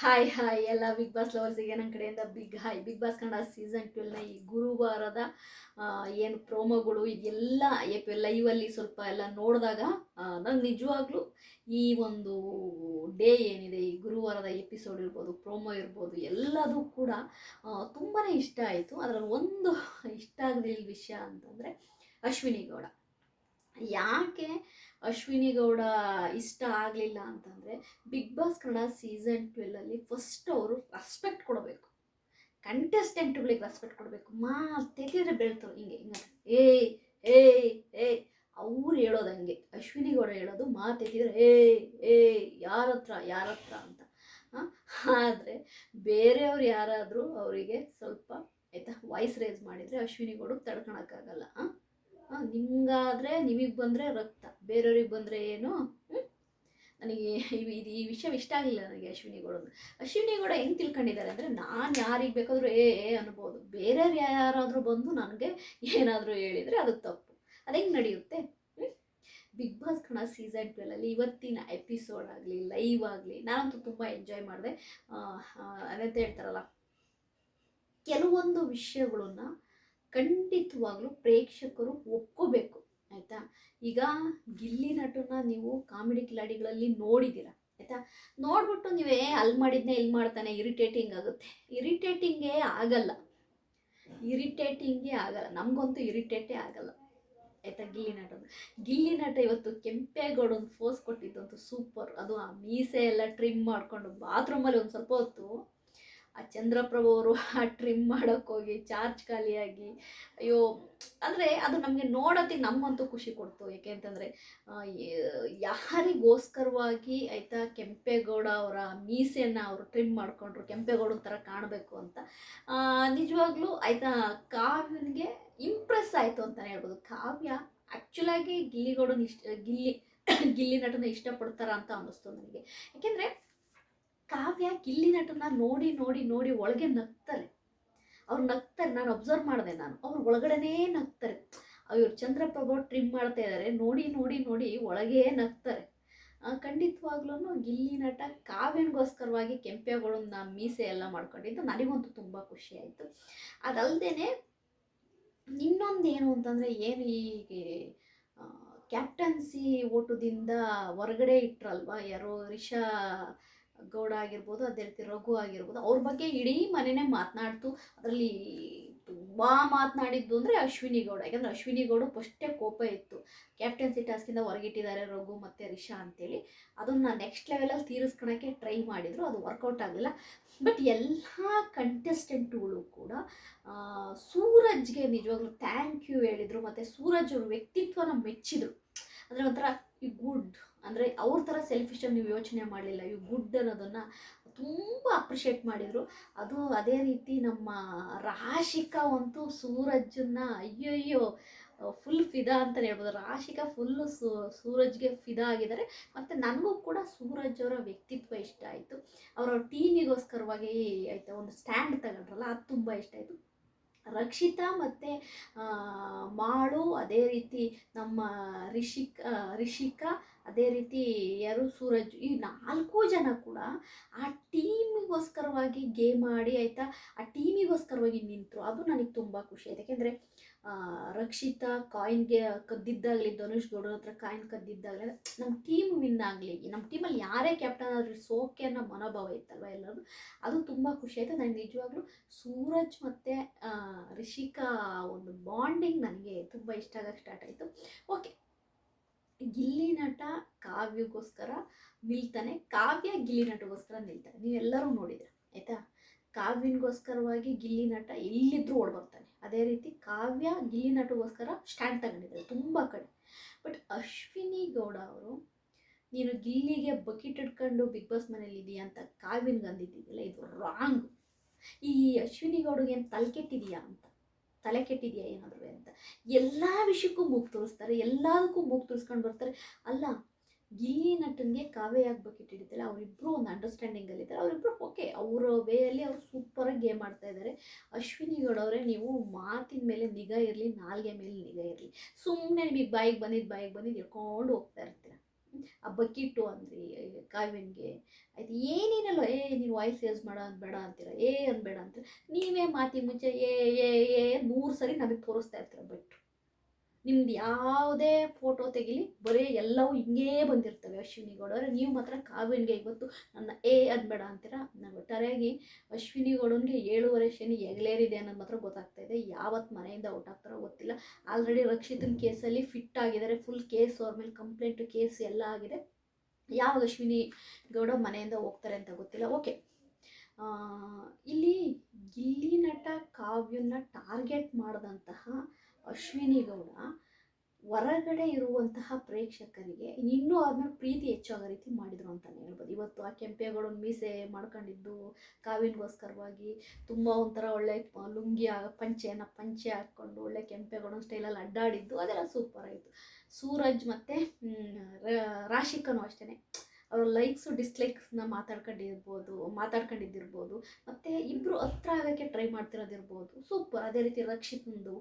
Hi hi ಎಲ್ಲ big boss ಲವರ್ಸಿಗೆ ನನ್ನ ಕಡೆಯಿಂದ big hi big boss Kannada season ಟ್ವೆಲ್ನ ಈ ಗುರುವಾರದ ಏನು ಪ್ರೋಮೋಗಳು ಇದೆಲ್ಲ ಲೈವಲ್ಲಿ ಸ್ವಲ್ಪ ಎಲ್ಲ ನೋಡಿದಾಗ ನಂಗೆ ನಿಜವಾಗ್ಲೂ ಈ ಒಂದು ಡೇ ಏನಿದೆ, ಈ ಗುರುವಾರದ ಎಪಿಸೋಡ್ ಇರ್ಬೋದು ಪ್ರೋಮೋ ಇರ್ಬೋದು, ಎಲ್ಲದೂ ಕೂಡ ತುಂಬಾ ಇಷ್ಟ ಆಯಿತು. ಅದರಲ್ಲಿ ಒಂದು ಇಷ್ಟ ಆಗಲಿಲ್ಲ ವಿಷಯ ಅಂತಂದರೆ ಅಶ್ವಿನಿ ಗೌಡ. ಯಾಕೆ ಅಶ್ವಿನಿ ಗೌಡ ಇಷ್ಟ ಆಗಲಿಲ್ಲ ಅಂತಂದರೆ ಬಿಗ್ ಬಾಸ್ ಕನ್ನಡ ಸೀಸನ್ ಟ್ವೆಲ್ಲಲ್ಲಿ ಫಸ್ಟ್ ಅವರು ರೆಸ್ಪೆಕ್ಟ್ ಕೊಡಬೇಕು. ಕಂಟೆಸ್ಟೆಂಟ್ಗಳಿಗೆ ರೆಸ್ಪೆಕ್ಟ್ ಕೊಡಬೇಕು. ಮಾ, ತೆಗೆದ್ರೆ ಬೆಳ್ತಾರೆ ಹಿಂಗೆ ಹಿಂಗೆ. ಏ ಏ ಏ. ಅವ್ರು ಹೇಳೋದು ಹಂಗೆ. ಅಶ್ವಿನಿ ಗೌಡ ಹೇಳೋದು ಮಾತೆತ್ತಿದ್ರೆ ಏ ಏ ಯಾರ ಹತ್ರ ಯಾರ ಹತ್ರ ಅಂತ ಆದರೆ ಬೇರೆಯವ್ರು ಯಾರಾದರೂ ಅವರಿಗೆ ಸ್ವಲ್ಪ ಆಯಿತಾ ವಾಯ್ಸ್ ರೇಸ್ ಮಾಡಿದರೆ ಅಶ್ವಿನಿ ಗೌಡ ತಡ್ಕೊಳಕ್ಕಾಗಲ್ಲ. ಹಾಂ? ನಿಮ್ಗಾದರೆ ನಿಮಗೆ ಬಂದರೆ ರಕ್ತ. ಬೇರೆಯವ್ರಿಗೆ ಬಂದರೆ ಏನು? ನನಗೆ ಇದು ಈ ವಿಷಯ ಇಷ್ಟ ಆಗಲಿಲ್ಲ ನನಗೆ ಅಶ್ವಿನಿ ಗೌಡ ಅಶ್ವಿನಿ ಗೌಡ ಹೆಂಗೆ ತಿಳ್ಕೊಂಡಿದ್ದಾರೆ ಅಂದರೆ ನಾನು ಯಾರಿಗೆ ಬೇಕಾದರೂ ಏ ಏ ಅನ್ಬೋದು. ಬೇರೆಯವ್ರು ಯಾರಾದರೂ ಬಂದು ನನಗೆ ಏನಾದರೂ ಹೇಳಿದರೆ ಅದು ತಪ್ಪು. ಅದು ಹೆಂಗೆ ನಡೆಯುತ್ತೆ? ಬಿಗ್ ಬಾಸ್ ಕಣ ಸೀಸನ್ ಟ್ವೆಲಲ್ಲಿ ಇವತ್ತಿನ ಎಪಿಸೋಡ್ ಆಗಲಿ, ಲೈವ್ ಆಗಲಿ, ನಾನಂತೂ ತುಂಬ ಎಂಜಾಯ್ ಮಾಡಿದೆ. ಅದಂತ ಹೇಳ್ತಾರಲ್ಲ, ಕೆಲವೊಂದು ವಿಷಯಗಳನ್ನ ಖಂಡಿತವಾಗ್ಲೂ ಪ್ರೇಕ್ಷಕರು ಒಪ್ಕೋಬೇಕು, ಆಯಿತಾ? ಈಗ ಗಿಲ್ಲಿ ನಟನ ನೀವು ಕಾಮಿಡಿ ಕಿಲಾಡಿಗಳಲ್ಲಿ ನೋಡಿದ್ದೀರ, ಆಯಿತಾ? ನೋಡ್ಬಿಟ್ಟು ನೀವೇ ಅಲ್ಲಿ ಮಾಡಿದ್ನೆ ಇಲ್ಲಿ ಮಾಡ್ತಾನೆ, ಇರಿಟೇಟಿಂಗ್ ಆಗುತ್ತೆ. ಇರಿಟೇಟಿಂಗೇ ಆಗಲ್ಲ. ಇರಿಟೇಟಿಂಗೇ ಆಗಲ್ಲ. ನಮಗಂತೂ ಇರಿಟೇಟೇ ಆಗಲ್ಲ, ಆಯಿತಾ? ಗಿಲ್ಲಿ ನಟ. ಗಿಲ್ಲಿ ನಟ ಇವತ್ತು ಕೆಂಪೇಗೌಡನ ಫೋಸ್ ಕೊಟ್ಟಿದ್ದಂತೂ ಸೂಪರ್. ಅದು ಆ ಮೀಸೆ ಎಲ್ಲ ಟ್ರಿಮ್ ಮಾಡಿಕೊಂಡು ಬಾತ್ರೂಮಲ್ಲಿ ಒಂದು ಸ್ವಲ್ಪ ಹೊತ್ತು ಆ ಚಂದ್ರಪ್ರಭು ಅವರು ಆ ಟ್ರಿಮ್ ಮಾಡೋಕೆ ಹೋಗಿ ಚಾರ್ಜ್ ಖಾಲಿಯಾಗಿ, ಅಯ್ಯೋ, ಅಂದರೆ ಅದು ನಮಗೆ ನೋಡೋದಕ್ಕೆ ನಮ್ಮಂತೂ ಖುಷಿ ಕೊಡ್ತು. ಯಾಕೆ ಅಂತಂದರೆ ಯಾರಿಗೋಸ್ಕರವಾಗಿ ಆಯಿತಾ ಕೆಂಪೇಗೌಡ ಅವರ ಮೀಸೆಯನ್ನು ಅವರು ಟ್ರಿಮ್ ಮಾಡಿಕೊಂಡ್ರು ಕೆಂಪೇಗೌಡನ ಥರ ಕಾಣಬೇಕು ಅಂತ. ನಿಜವಾಗ್ಲೂ ಆಯಿತಾ ಕಾವ್ಯನಿಗೆ ಇಂಪ್ರೆಸ್ ಆಯಿತು ಅಂತಲೇ ಹೇಳ್ಬೋದು. ಕಾವ್ಯ ಆ್ಯಕ್ಚುಲಾಗಿ ಗಿಲ್ಲಿಗೌಡನ ಇಷ್ಟ, ಗಿಲ್ಲಿ ಗಿಲ್ಲಿ ನಟನ ಇಷ್ಟಪಡ್ತಾರ ಅಂತ ಅನ್ನಿಸ್ತು ನನಗೆ. ಯಾಕೆಂದರೆ ಕಾವ್ಯ ಗಿಲ್ಲಿ ನಟನ ನೋಡಿ ನೋಡಿ ನೋಡಿ ಒಳಗೆ ನಗ್ತಾರೆ. ಅವ್ರು ನಗ್ತಾರೆ, ನಾನು ಅಬ್ಸರ್ವ್ ಮಾಡಿದೆ ನಾನು. ಅವ್ರು ಒಳಗಡೆನೇ ನಗ್ತಾರೆ. ಇವ್ರು ಚಂದ್ರಪ್ರಭು ಟ್ರಿಮ್ ಮಾಡ್ತಾ ಇದ್ದಾರೆ ನೋಡಿ ನೋಡಿ ನೋಡಿ ಒಳಗೇ ನಗ್ತಾರೆ. ಖಂಡಿತವಾಗ್ಲೂ ಗಿಲ್ಲಿ ನಟ ಕಾವ್ಯನಿಗೋಸ್ಕರವಾಗಿ ಕೆಂಪೆಗಳನ್ನ ಮೀಸೆ ಎಲ್ಲ ಮಾಡ್ಕೊಂಡಿದ್ದು ನನಗಂತೂ ತುಂಬ ಖುಷಿ ಆಯ್ತು. ಇನ್ನೊಂದು ಏನು ಅಂತಂದರೆ ಏನು ಈ ಕ್ಯಾಪ್ಟನ್ಸಿ ಓಟದಿಂದ ಹೊರಗಡೆ ಇಟ್ರಲ್ವಾ? ಯಾರೋ ರಿಷಾ ಗೌಡ ಆಗಿರ್ಬೋದು, ಅದೇ ರೀತಿ ರಘು ಆಗಿರ್ಬೋದು, ಅವ್ರ ಬಗ್ಗೆ ಇಡೀ ಮನೆನೇ ಮಾತನಾಡ್ತು. ಅದರಲ್ಲಿ ತುಂಬ ಮಾತನಾಡಿದ್ದು ಅಂದರೆ ಅಶ್ವಿನಿ ಗೌಡ. ಯಾಕಂದರೆ ಅಶ್ವಿನಿ ಗೌಡ ಫಸ್ಟೇ ಕೋಪ ಇತ್ತು. ಕ್ಯಾಪ್ಟನ್ಸಿ ಟಾಸ್ಕಿಂದ ಹೊರಗಿಟ್ಟಿದ್ದಾರೆ ರಘು ಮತ್ತು ರಿಷಾ ಅಂತೇಳಿ. ಅದನ್ನು ನೆಕ್ಸ್ಟ್ ಲೆವೆಲಲ್ಲಿ ತೀರಿಸ್ಕೊಳಕ್ಕೆ ಟ್ರೈ ಮಾಡಿದರು. ಅದು ವರ್ಕೌಟ್ ಆಗಲಿಲ್ಲ. ಬಟ್ ಎಲ್ಲ ಕಂಟೆಸ್ಟೆಂಟ್ಗಳು ಕೂಡ ಸೂರಜ್ಗೆ ನಿಜವಾಗ್ಲೂ ಥ್ಯಾಂಕ್ ಯು ಹೇಳಿದರು. ಮತ್ತು ಸೂರಜ್ ಅವ್ರ ವ್ಯಕ್ತಿತ್ವನ ಮೆಚ್ಚಿದರು. ಅಂದರೆ ಒಂಥರ, ಈ ಗುಡ್ ಅಂದರೆ ಅವ್ರ ಥರ ಸೆಲ್ಫಿಶಾಗಿ ನೀವು ಯೋಚನೆ ಮಾಡಲಿಲ್ಲ. ಯು ಗುಡ್ ಅನ್ನೋದನ್ನು ತುಂಬ ಅಪ್ರಿಷಿಯೇಟ್ ಮಾಡಿದರು. ಅದು ಅದೇ ರೀತಿ ನಮ್ಮ ರಾಶಿಕಾ ಅಂತೂ ಸೂರಜನ್ನ ಅಯ್ಯಯ್ಯೋ ಫುಲ್ ಫಿದಾ ಅಂತಲೇ ಹೇಳ್ಬೋದು. ರಾಶಿಕಾ ಫುಲ್ಲು ಸೂರಜ್ಗೆ ಫಿದಾ ಆಗಿದ್ದಾರೆ. ಮತ್ತು ನನಗೂ ಕೂಡ ಸೂರಜ್ ಅವರ ವ್ಯಕ್ತಿತ್ವ ಇಷ್ಟ ಆಯಿತು. ಅವರ ಟೀಮಿಗೋಸ್ಕರವಾಗಿ ಆಯಿತಾ, ಒಂದು ಸ್ಟ್ಯಾಂಡ್ ತಗೊಂಡ್ರಲ್ಲ, ಅದು ತುಂಬ ಇಷ್ಟ ಆಯಿತು. ರಕ್ಷಿತಾ ಮತ್ತು ಮಾಳು ಅದೇ ರೀತಿ ನಮ್ಮ ರಿಷಿಕ ರಿಷಿಕಾ ಅದೇ ರೀತಿ ಯಾರು ಸೂರಜ್, ಈ ನಾಲ್ಕು ಜನ ಕೂಡ ಆ ಟೀಮಿಗೋಸ್ಕರವಾಗಿ ಗೇಮ್ ಆಡಿ ಆಯಿತಾ, ಆ ಟೀಮಿಗೋಸ್ಕರವಾಗಿ ನಿಂತರು. ಅದು ನನಗೆ ತುಂಬ ಖುಷಿ ಆಯ್ತು. ಯಾಕೆಂದರೆ ರಕ್ಷಿತಾ ಕಾಯಿನ್ಗೆ ಕದ್ದಿದ್ದಾಗಲಿ, ಧನುಷ್ ಗೌಡರ ಹತ್ರ ಕಾಯಿನ್ ಕದ್ದಿದ್ದಾಗಲಿ ನಮ್ಮ ಟೀಮ್ ವಿನ್ ಆಗಲಿ ನಮ್ಮ ಟೀಮಲ್ಲಿ ಯಾರೇ ಕ್ಯಾಪ್ಟನ್ ಆದರೂ ಸೋಕೆ ಅನ್ನೋ ಮನೋಭಾವ ಇತ್ತಲ್ವ ಎಲ್ಲರೂ? ಅದು ತುಂಬ ಖುಷಿ ಆಯಿತು. ನನಗೆ ನಿಜವಾಗ್ಲೂ ಸೂರಜ್ ಮತ್ತು ರಿಷಿಕಾ ಒಂದು ಬಾಂಡಿಂಗ್ ನನಗೆ ತುಂಬ ಇಷ್ಟ ಆಗಕ್ಕೆ ಸ್ಟಾರ್ಟ್ ಆಯಿತು. ಗಿಲ್ಲಿ ನಟ ಕಾವ್ಯಗೋಸ್ಕರ ನಿಲ್ತಾನೆ. ಕಾವ್ಯ ಗಿಲ್ಲಿ ನಟಗೋಸ್ಕರ ನಿಲ್ತಾನೆ. ನೀವೆಲ್ಲರೂ ನೋಡಿದ್ರೆ ಆಯಿತಾ? ಕಾವ್ಯನಿಗೋಸ್ಕರವಾಗಿ ಗಿಲ್ಲಿ ನಟ ಎಲ್ಲಿದ್ದರೂ ಓಡ್ಬರ್ತಾನೆ. ಅದೇ ರೀತಿ ಕಾವ್ಯ ಗಿಲ್ಲಿ ನಟಗೋಸ್ಕರ ಸ್ಟ್ಯಾಂಡ್ ತಗೊಂಡಿದ್ದಾರೆ, ತುಂಬ ಕಡೆ. ಬಟ್ ಅಶ್ವಿನಿ ಗೌಡ ಅವರು, ನೀನು ಗಿಲ್ಲಿಗೆ ಬಕೆಟ್ ಇಟ್ಕೊಂಡು ಬಿಗ್ ಬಾಸ್ ಮನೇಲಿ ಇದೆಯಾ ಅಂತ ಕಾವ್ಯನ್ಗೆ ಅಂದಿದ್ದಿಲ್ಲ ಇದು ರಾಂಗ್ ಈ ಅಶ್ವಿನಿ ಗೌಡಗೆ ಏನು ತಲೆ ಕೆಟ್ಟಿದೆಯಾ ಅಂತ. ತಲೆ ಕೆಟ್ಟಿದೆಯಾ ಏನಾದರೂ ಅಂತ. ಎಲ್ಲ ವಿಷಯಕ್ಕೂ ಮೂಗು ತೋರಿಸ್ತಾರೆ, ಎಲ್ಲದಕ್ಕೂ ಮೂಗು ತೋರಿಸ್ಕೊಂಡು ಬರ್ತಾರೆ. ಅಲ್ಲ, ಗಿಲ್ಲಿ ನಟನ್ಗೆ ಕಾವ್ಯ ಯಾಕೆ ಬಕೆಟ್ ಹಿಡಿತಾರೆ ಅವರಿಬ್ಬರು ಒಂದು ಅಂಡರ್ಸ್ಟ್ಯಾಂಡಿಂಗಲ್ಲಿದ್ದಾರೆ ಅವರಿಬ್ಬರು ಓಕೆ ಅವರ ವೇಯಲ್ಲಿ ಅವರು ಸೂಪರಾಗಿ ಗೇಮ್ ಆಡ್ತಾ ಇದ್ದಾರೆ ಅಶ್ವಿನಿ ಗೌಡವರೇ ನೀವು ಮಾತಿನ ಮೇಲೆ ನಿಗಾ ಇರಲಿ, ನಾಲ್ಗೆ ಮೇಲೆ ನಿಗಾ ಇರಲಿ. ಸುಮ್ಮನೆ ನಿಮಗೆ ಬಾಯಿಗೆ ಬಂದಿದ್ದು ಬಾಯಿಗೆ ಬಂದಿದ್ದು ಹಿಡ್ಕೊಂಡು ಹೋಗ್ತಾ ಇರ್ತೀರ. ಆ ಬಕೀಟು ಅಂದ್ರಿ ಕಾವ್ಯನ್ಗೆ. ಆಯ್ತು, ಏನೇನಲ್ಲ, ಏ ನೀವು ವಾಯ್ಸ್ ಯೂಸ್ ಮಾಡೋ ಬೇಡ ಅಂತೀರ, ಏ ಅನ್ಬೇಡ ಅಂತೀರ. ನೀವೇ ಮಾತಿ ಮುಂಚೆ, ಏ ಏ ಏ ಮೂರು ಸರಿ ನಮಗೆ ತೋರಿಸ್ತಾ ಇರ್ತೀರ ಬಟ್ ನಿಮ್ದು ಯಾವುದೇ ಫೋಟೋ ತೆಗಿಲಿ, ಬರೀ ಎಲ್ಲವೂ ಹಿಂಗೇ ಬಂದಿರ್ತವೆ ಅಶ್ವಿನಿ ಗೌಡ ಅವರೇ ನೀವು ಮಾತ್ರ ಕಾವ್ಯನಿಗೆ ಇವತ್ತು ನನ್ನ ಏ ಅದು ಬೇಡ ಅಂತೀರಾ? ನಾನು ಒಟ್ಟಾರೆಯಾಗಿ ಅಶ್ವಿನಿ ಗೌಡನಿಗೆ ಏಳುವರೆ ಶನಿ ಎಗಲೇರಿದೆ ಅನ್ನೋದು ಮಾತ್ರ ಗೊತ್ತಾಗ್ತಾ ಇದೆ. ಯಾವತ್ತು ಮನೆಯಿಂದ ಔಟ್ ಆಗ್ತಾರೋ ಗೊತ್ತಿಲ್ಲ. ಆಲ್ರೆಡಿ ರಕ್ಷಿತನ ಕೇಸಲ್ಲಿ ಫಿಟ್ ಆಗಿದ್ದಾರೆ. ಫುಲ್ ಕೇಸ್ ಅವ್ರ ಮೇಲೆ ಕಂಪ್ಲೇಂಟ್ ಕೇಸ್ ಎಲ್ಲ ಆಗಿದೆ. ಯಾವಾಗ ಅಶ್ವಿನಿ ಗೌಡ ಮನೆಯಿಂದ ಹೋಗ್ತಾರೆ ಅಂತ ಗೊತ್ತಿಲ್ಲ. ಓಕೆ ಇಲ್ಲಿ ಗಿಲ್ಲಿ ನಟ ಕಾವ್ಯನ ಟಾರ್ಗೆಟ್ ಮಾಡಿದಂತಹ ಅಶ್ವಿನಿ ಗೌಡ ಹೊರಗಡೆ ಇರುವಂತಹ ಪ್ರೇಕ್ಷಕರಿಗೆ ಇನ್ನೂ ಅದನ್ನ ಪ್ರೀತಿ ಹೆಚ್ಚಾಗೋ ರೀತಿ ಮಾಡಿದ್ರು ಅಂತಲೇ ಹೇಳ್ಬೋದು. ಇವತ್ತು ಆ ಕೆಂಪೇಗೌಡನ ಮೀಸೆ ಮಾಡ್ಕೊಂಡಿದ್ದು ಕಾವಿನಗೋಸ್ಕರವಾಗಿ ತುಂಬ ಒಂಥರ ಒಳ್ಳೆ ಲುಂಗಿ ಪಂಚೆನ ಪಂಚೆ ಹಾಕ್ಕೊಂಡು ಒಳ್ಳೆ ಕೆಂಪೇಗೌಡನ ಸ್ಟೈಲಲ್ಲಿ ಅಡ್ಡಾಡಿದ್ದು, ಅದೆಲ್ಲ ಸೂಪರ್ ಆಯಿತು. ಸೂರಜ್ ಮತ್ತು ರಾಶಿಕನು ಅಷ್ಟೇ ಅವ್ರ ಲೈಕ್ಸು ಡಿಸ್ಲೈಕ್ಸ್ನ ಮಾತಾಡ್ಕೊಂಡಿರ್ಬೋದು, ಮಾತಾಡ್ಕೊಂಡಿದ್ದಿರ್ಬೋದು, ಮತ್ತು ಇಬ್ಬರು ಹತ್ರ ಆಗೋಕ್ಕೆ ಟ್ರೈ ಮಾಡ್ತಿರೋದಿರ್ಬೋದು. ಸೂಪರ್ ಅದೇ ರೀತಿ ರಕ್ಷಿತಂದು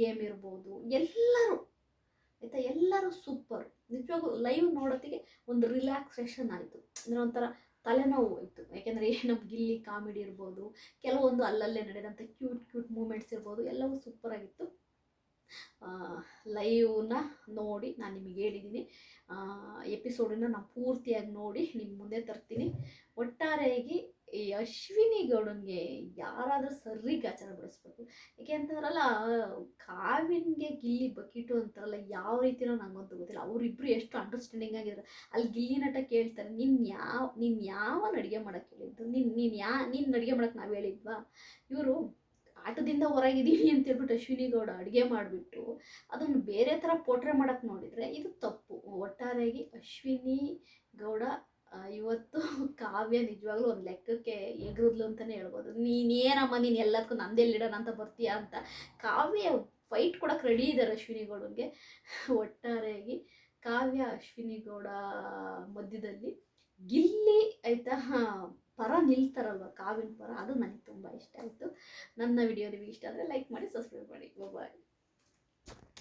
ಗೇಮ್ ಇರ್ಬೋದು. ಎಲ್ಲರೂ, ಆಯಿತಾ? ಎಲ್ಲರೂ ಸೂಪರ್ ನಿಜವಾಗೂ ಲೈವ್ ನೋಡೋತ್ತಿಗೆ ಒಂದು ರಿಲ್ಯಾಕ್ಸೇಷನ್ ಆಯಿತು. ಅಂದರೆ ಒಂಥರ ತಲೆನೋವು ಹೋಯಿತು ಯಾಕೆಂದರೆ ನಮ್ಮ ಗಿಲ್ಲಿ ಕಾಮಿಡಿ ಇರ್ಬೋದು, ಕೆಲವೊಂದು ಅಲ್ಲಲ್ಲೇ ನಡೆದಂಥ ಕ್ಯೂಟ್ ಕ್ಯೂಟ್ ಮೂಮೆಂಟ್ಸ್ ಇರ್ಬೋದು, ಎಲ್ಲವೂ ಸೂಪರಾಗಿತ್ತು ಲೈವ್ನ ನೋಡಿ ನಾನು ನಿಮಗೆ ಹೇಳಿದ್ದೀನಿ ಎಪಿಸೋಡನ್ನ ನಾನು ಪೂರ್ತಿಯಾಗಿ ನೋಡಿ ನಿಮ್ಮ ಮುಂದೆ ತರ್ತೀನಿ. ಒಟ್ಟಾರೆಯಾಗಿ ಈ ಅಶ್ವಿನಿ ಗೌಡನ್ಗೆ ಯಾರಾದರೂ ಸರಿಗೆ ಆಚಾರ ಬಳಸ್ಬೇಕು ಯಾಕೆ ಅಂತಂದ್ರಲ್ಲ, ಕಾವಿನ್ಗೆ ಗಿಲ್ಲಿ ಬಕೀಟು ಅಂತಾರಲ್ಲ, ಯಾವ ರೀತಿನೋ ನಂಗಂತೂ ಗೊತ್ತಿಲ್ಲ. ಅವರಿಬ್ಬರು ಎಷ್ಟು ಅಂಡರ್ಸ್ಟ್ಯಾಂಡಿಂಗ್ ಆಗಿದ್ದಾರೆ ಅಲ್ಲಿ ಗಿಲ್ಲಿ ನಟ ಕೇಳ್ತಾರೆ ನಿನ್ನ ಯಾವ ನಿನ್ನ ಯಾವನ ಅಡುಗೆ ಮಾಡೋಕ್ಕೆ ಹೇಳಿದ್ದು? ನಿನ್ನ ನೀನು ಯಾ ನಿನ್ನ ಅಡುಗೆ ಮಾಡೋಕ್ಕೆ ನಾವು ಹೇಳಿದ್ವಾ? ಇವರು ಆಟದಿಂದ ಹೊರಗಿದ್ದೀನಿ ಅಂತ ಹೇಳ್ಬಿಟ್ಟು ಅಶ್ವಿನಿ ಗೌಡ ಅಡುಗೆ ಮಾಡಿಬಿಟ್ಟು ಅದನ್ನು ಬೇರೆ ಥರ ಪೋಟ್ರೆ ಮಾಡೋಕ್ಕೆ ನೋಡಿದರೆ ಇದು ತಪ್ಪು. ಒಟ್ಟಾರೆಯಾಗಿ ಅಶ್ವಿನಿ ಗೌಡ ಇವತ್ತು ಕಾವ್ಯ ನಿಜವಾಗ್ಲೂ ಒಂದು ಲೆಕ್ಕಕ್ಕೆ ಎಗರಿದ್ಲು ಅಂತಲೇ ಹೇಳ್ಬೋದು. ನೀನೇನಮ್ಮ ನೀನು ಎಲ್ಲದಕ್ಕೂ ನಂದೆಲ್ಲಿಡೋಣ ಅಂತ ಬರ್ತೀಯಾ ಅಂತ ಕಾವ್ಯ ಫೈಟ್ ಕೊಡೋಕೆ ರೆಡಿ ಇದ್ದಾರೆ ಅಶ್ವಿನಿ ಗೌಡಂಗೆ ಒಟ್ಟಾರೆಯಾಗಿ ಕಾವ್ಯ ಅಶ್ವಿನಿ ಗೌಡ ಮಧ್ಯದಲ್ಲಿ ಗಿಲ್ಲಿ ಆಯಿತಾ? ಪರ ನಿಲ್ತಾರಲ್ವ? ಕಾವಿನ ಪರ. ಅದು ನನಗೆ ತುಂಬ ಇಷ್ಟ ಆಯಿತು. ನನ್ನ ವಿಡಿಯೋ ನಿಮಗೆ ಇಷ್ಟ ಆದರೆ ಲೈಕ್ ಮಾಡಿ ಸಬ್ಸ್ಕ್ರೈಬ್ ಮಾಡಿ. ಬಾಯ್